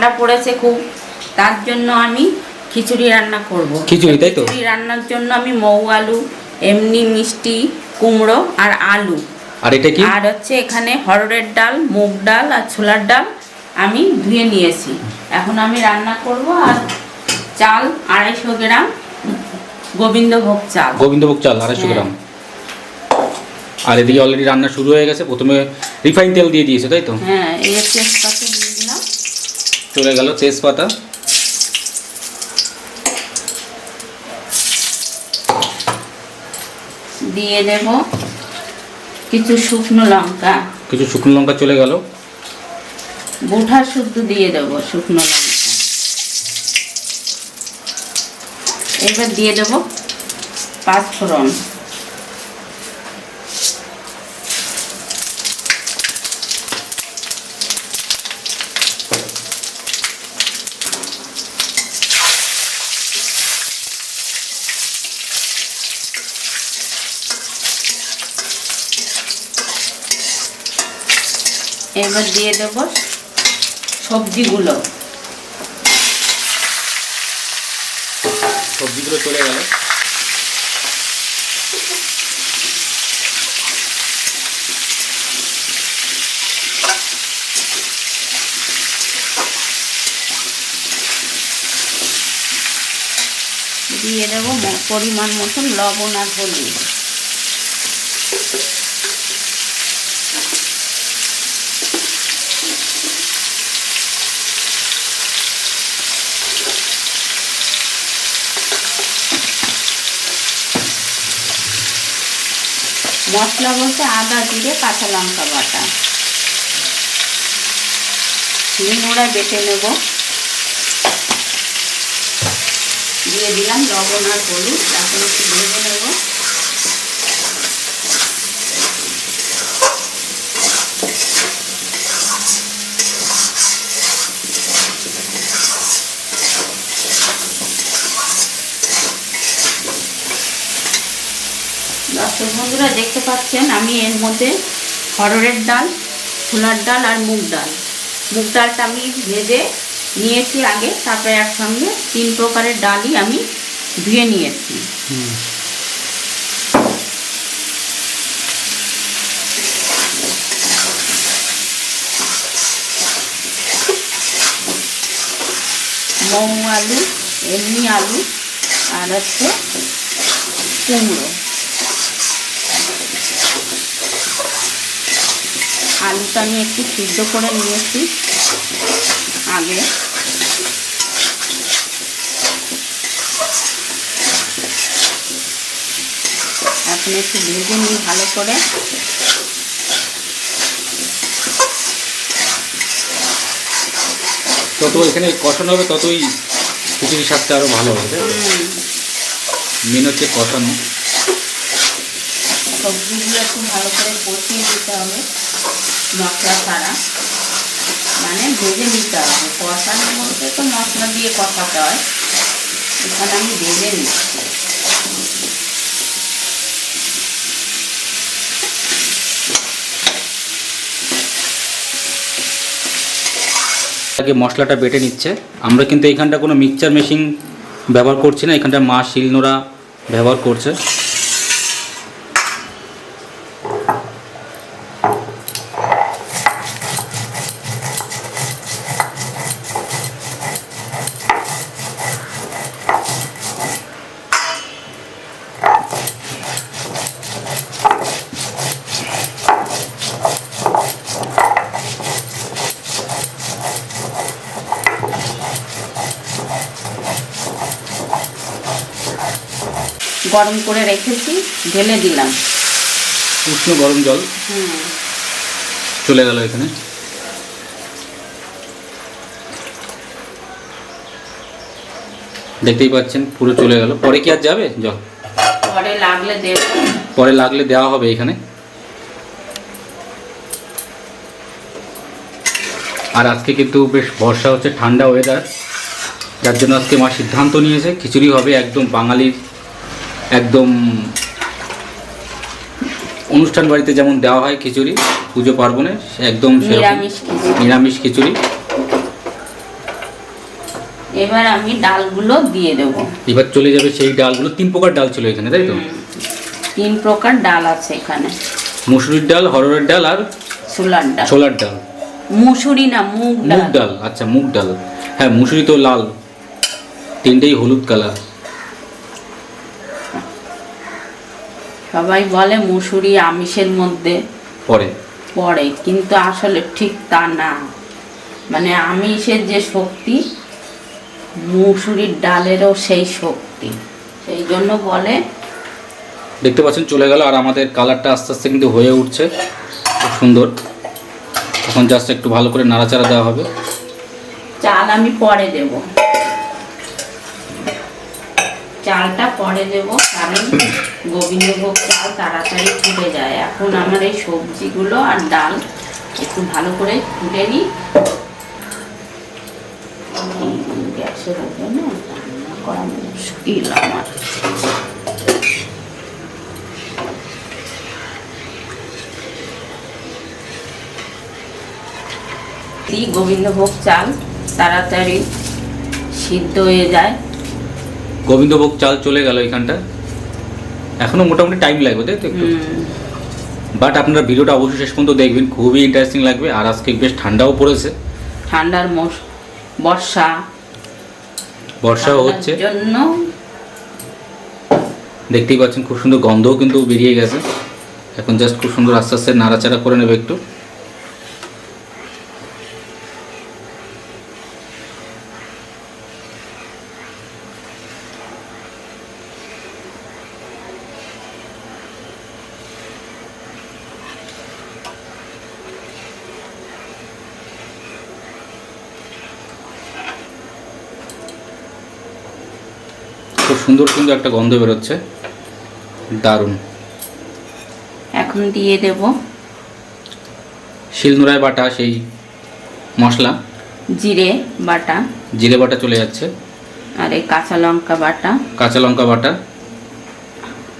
ঠান্ডা পড়েছে খুব তার জন্য আমি খিচুড়ি রান্না করব। খিচুড়ি, তাই তো? খিচুড়ি রান্নার জন্য আমি মৌ আলু এমনি মিষ্টি কুমড়ো আর আলু। আর এটা কি? আর হচ্ছে এখানে হরড়ের ডাল মুগ ডাল আর ছোলার ডাল আমি ধুয়ে নিয়েছি। এখন আমি রান্না করব আর চাল আড়াইশো গ্রাম গোবিন্দভোগ চাল। গোবিন্দভোগ চাল আড়াইশো হ্যাঁ। গ্রাম। আর এদিকে অলরেডি রান্না শুরু হয়ে গেছে প্রথমে রিফাইন তেল দিয়ে দিয়েছে তাই তো? হ্যাঁ এই তেজপাতা চলে গেল তেজপাতা। দিয়ে দেব কিছু শুকনো লঙ্কা। কিছু শুকনো লঙ্কা চলে গেল। বুঠা শুদ্ধ দিয়ে দেবো শুকনো লঙ্কা। এবার দিয়ে দেবো পাঁচফোড়ন। এবার দিয়ে দেবো সবজিগুলো। সবজিগুলো চলে গেল। দিয়ে দেবো পরিমাণ মতন লবণ আর হলুদ। মশলা বলতে আদা, জিরে, কাঁচা লঙ্কা বাটা। নিমড়া বেটে নেব। দিয়ে দিলাম লবণ আর হলুদ। এখন একটু ভেজে নেব। দর্শক বন্ধুরা দেখতে পাচ্ছেন আমি এর মধ্যে হরড়ের ডাল ছোলার ডাল আর মুগ ডাল। মুগ ডালটা আমি ভেজে নিয়েছি আগে তারপরে একসঙ্গে তিন প্রকারের ডালই আমি ধুয়ে নিয়েছি। মৌ আলু এমনি আলু আর হচ্ছে কুমড়ো। আলুটা আমি একটু সিদ্ধ করে নিয়েছি আগে। এখন একটু ভেজে নিই ভালো করে। যত এখানে কষানো হবে ততই খিচুড়ি স্বাদটা আরও ভালো হবে। মেন হচ্ছে কষানো। সবজিগুলো একটু ভালো করে কষিয়ে দিতে হবে। মশলা ছাড়া। মানে ভেজে নিতে হবে। কষানোর মধ্যে তো মশলা দিয়ে কষাতে হয়। এখানে আমি ভেজে নিচ্ছি। আগে মশলাটা বেটে নিচ্ছে। আমরা কিন্তু এখানটা কোনো মিক্সচার মেশিন ব্যবহার করছি না। এখানটা মা শিলনোড়া ব্যবহার করছে। গরম করে রেখেছি ঢেলে দিলাম। উষ্ণ গরম জল। চলে গেল এখানে। দেখতেই পাচ্ছেন পুরো চলে গেল। পরে কি আর যাবে জল? পরে লাগলে দেব। পরে লাগলে দেওয়া হবে এখানে। আর আজকে কিন্তু বেশ বর্ষা হচ্ছে ঠান্ডা ওয়েদার যার জন্য আজকে মা সিদ্ধান্ত নিয়েছে খিচুড়ি হবে একদম বাঙালির একদম অনুষ্ঠান বাড়িতে যেমন দেওয়া হয় খিচুড়ি পুজো পার্বণে একদম নিরামিষ খিচুড়ি। এবার আমি ডালগুলো দিয়ে দেবো। এবার চলে যাবে সেই ডালগুলো তিন প্রকার ডাল ছিল এখানে তাই তো? তিন প্রকার ডাল আছে এখানে। মুসুরির ডাল হরড়ের ডাল আর ছোলার ডাল। ছোলার ডাল। মুসুরি না মুগ ডাল। মুগ ডাল আচ্ছা মুগ ডাল। হ্যাঁ মুসুরি তো লাল তিনটেই হলুদ কালার। সবাই বলে মুসুরি আমিষের মধ্যে। পড়ে পড়ে কিন্তু আসলে ঠিক তা না। মানে আমিষের যে শক্তি মুসুরির ডালেরও সেই শক্তি। সেই জন্য বলে দেখতে পাচ্ছেন চলে গেল আর আমাদের কালারটা আস্তে আস্তে কিন্তু হয়ে উঠছে। খুব সুন্দর। এখন জাস্ট একটু ভালো করে নাড়াচাড়া দেওয়া হবে। চাল আমি পরে দেব। চালটা পরে দেবো, কারণ গোবিন্দভোগ চাল তাড়াতাড়ি ফুটে যায়। এখন আমার এই সবজিগুলো আর ডাল একটু ভালো করে ফুটে নিই। গ্যাসের ওভেনে রান্না করা মুশকিল আমার। গোবিন্দভোগ চাল তাড়াতাড়ি সিদ্ধ হয়ে যায়। গোবিন্দভোগ চাল চলে গেল এখানটা। এখনও মোটামুটি টাইম লাগবে তাই তো একটু? বাট আপনারা ভিডিওটা অবশ্যই শেষ পর্যন্ত দেখবেন খুবই ইন্টারেস্টিং লাগবে। আর আজকে বেশ ঠান্ডাও পড়েছে। ঠান্ডার মৌস বর্ষা। বর্ষাও হচ্ছে। জন্য। দেখতেই পাচ্ছেন খুব সুন্দর গন্ধও কিন্তু বেরিয়ে গেছে। এখন জাস্ট খুব সুন্দর আস্তে আস্তে নাড়াচাড়া করে নেবে একটু। খুব সুন্দর একটা গন্ধ বেরোচ্ছে। দারুণ। এখন দিয়ে দেব। শিলনোড়ায় বাটা সেই মশলা। জিরে বাটা। জিরে বাটা চলে যাচ্ছে। আর এই কাঁচা লঙ্কা বাটা। কাঁচা লঙ্কা বাটা।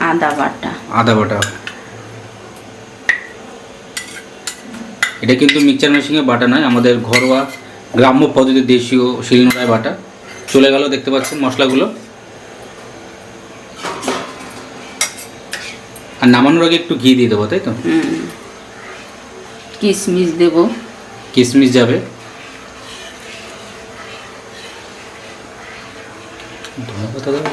আদা বাটা। আদা বাটা। এটা কিন্তু মিক্সচার মেশিনে বাটা নয় আমাদের ঘরোয়া গ্রাম্য পদ্ধতি দেশীয় শিলনোড়ায় বাটা। চলে গেল দেখতে পাচ্ছেন মশলাগুলো। আর নামানোর আগে একটু ঘি দিয়ে দেবো তাই তো? কিশমিশ দেব। কিশমিশ যাবে। ধনে পাতা দেওয়া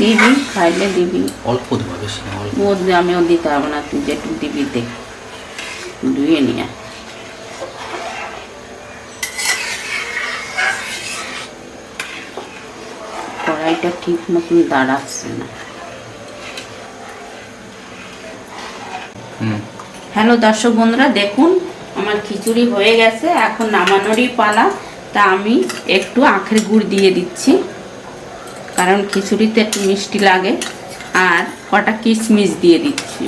দিবি খাইলে দিবি। অল্প দেবো বেশি না অল্প। ওর আমিও দিতে হবে না তুই যেটুকু দিবি দেখ ধুয়ে নিয়ে কড়াইটা ঠিক মতন দাঁড়াচ্ছে না। হ্যালো দর্শক বন্ধুরা দেখুন আমার খিচুড়ি হয়ে গেছে এখন নামানোরই পালা। তা আমি একটু আখের গুড় দিয়ে দিচ্ছি কারণ খিচুড়িতে একটু মিষ্টি লাগে। আর কটা কিশমিশ দিয়ে দিচ্ছি।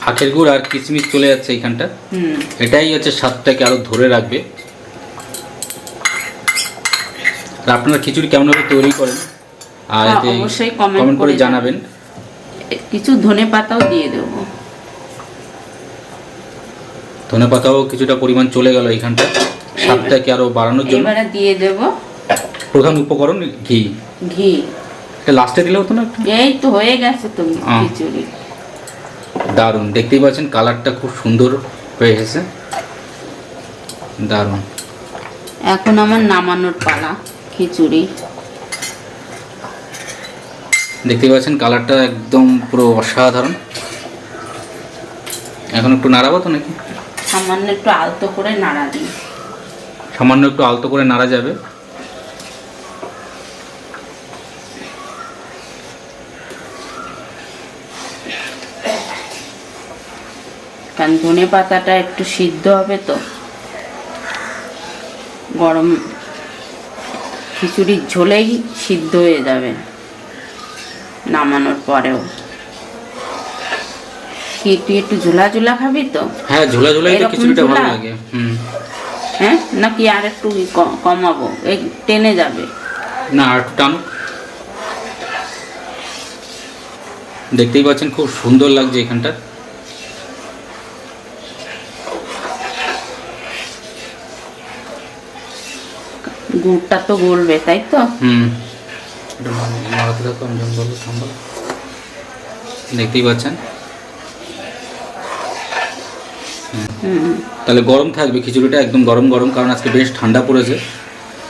আখের গুড় আর কিশমিশ চলে যাচ্ছে এইখানটা। হুম। এটাই হচ্ছে স্বাদটাকে আরও ধরে রাখবে। আর আপনারা খিচুড়ি কেমনভাবে তৈরি করেন আর হ্যাঁ, অবশ্যই কমেন্ট করে জানাবেন। কিছু ধনে পাতাও দিয়ে দেবো। ধনে পাতাও কিছুটা পরিমাণ চলে গেল এইখানটা। স্বাদটাকে আরও বাড়ানোর জন্য? এবারে দিয়ে দেব। প্রধান উপকরণ ঘি। ঘি। এটা লাস্টে দিলে হতো না এই তো হয়ে গেছে তো খিচুড়ি। দারুণ। দেখতেই পাচ্ছেন কালারটা খুব সুন্দর হয়ে এসেছে দারুণ। এখন আমার নামানোর পালা খিচুড়ি। দেখতেই পাচ্ছেন কালারটা একদম পুরো অসাধারণ। এখন একটু নাড়াবো তো নাকি? সামান্য একটু আলতো করে নাড়া দিই। সামান্য একটু আলতো করে নাড়া যাবে। কারণ ধনে পাতাটা একটু সিদ্ধ হবে তো। গরম খিচুড়ির ঝোলেই সিদ্ধ হয়ে যাবে। নামানোর পরেও। কি তুই একটু ঝোলা ঝোলা খাবি তো? হ্যাঁ ঝোলা ঝোলাই তো এরকম খিচুড়িটা ভালো লাগে হুম। হ্যাঁ? নাকি আর একটু কমাবো? এই টেনে যাবে। না আর একটু টানুক দেখতেই পাচ্ছেন খুব সুন্দর লাগছে এখানটা। গুড়টা তো গলবে তাই তো? হুম। একটু দেখতেই পাচ্ছেন হুম তাহলে গরম থাকবে খিচুড়িটা একদম গরম গরম কারণ আজকে বেশ ঠান্ডা পড়েছে।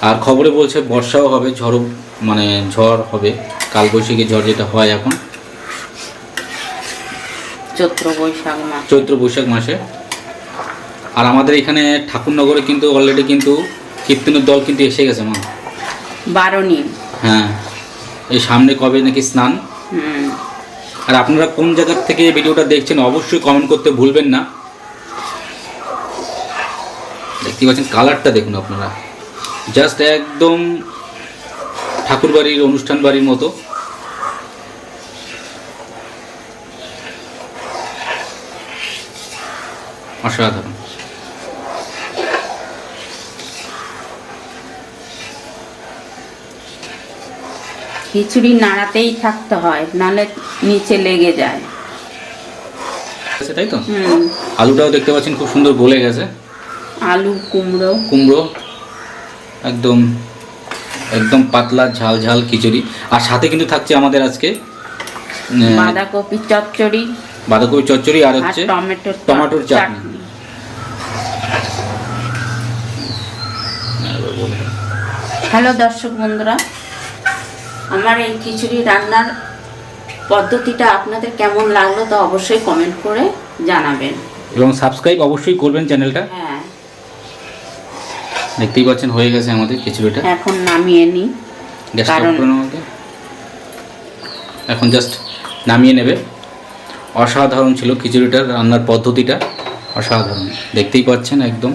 আর খবরে বলছে বর্ষাও হবে ঝড়ও মানে ঝড় হবে কাল বৈশাখী ঝড় যেটা হয় এখন। চৈত্র বৈশাখ মাস। চৈত্র বৈশাখ মাসে। আর আমাদের এখানে ঠাকুরনগরে কিন্তু অলরেডি কিন্তু কীর্তনের দল কিন্তু এসে গেছে মা। বারণী হ্যাঁ এই সামনে কবে নাকি স্নান? আর আপনারা কোন জায়গার থেকে ভিডিওটা দেখছেন অবশ্যই কমেন্ট করতে ভুলবেন না। দেখতে পাচ্ছেন কালারটা দেখুন আপনারা। জাস্ট একদম ঠাকুর বাড়ির অনুষ্ঠান বাড়ির মতো। অসাধারণ। খিচুড়ি নাড়াতেই থাকতে হয় নালে নিচে লেগে যায়। সেটাই তো? আলুটাও দেখতে পাচ্ছেন খুব সুন্দর গলে গেছে। আলু কুমড়ো। কুমড়ো একদম একদম পাতলা ঝাল ঝাল খিচুড়ি। আর সাথে কিন্তু থাকছে আমাদের আজকে বাঁধাকপি চচ্চড়ি বাঁধাকপি চচ্চড়ি আর হচ্ছে টমেটোর টমেটোর চাটনি। হ্যালো দর্শক বন্ধুরা আমার এই খিচুড়ি রান্নার পদ্ধতিটা আপনাদের কেমন লাগল তা অবশ্যই কমেন্ট করে জানাবেন। এবং সাবস্ক্রাইব অবশ্যই করবেন চ্যানেলটা হ্যাঁ। দেখতেই পাচ্ছেন হয়ে গেছে আমাদের খিচুড়িটা। এখন নামিয়ে নিই কারণ-। এখন জাস্ট নামিয়ে নেবে। অসাধারণ ছিল খিচুড়িটার রান্নার পদ্ধতিটা। অসাধারণ। দেখতেই পাচ্ছেন একদম।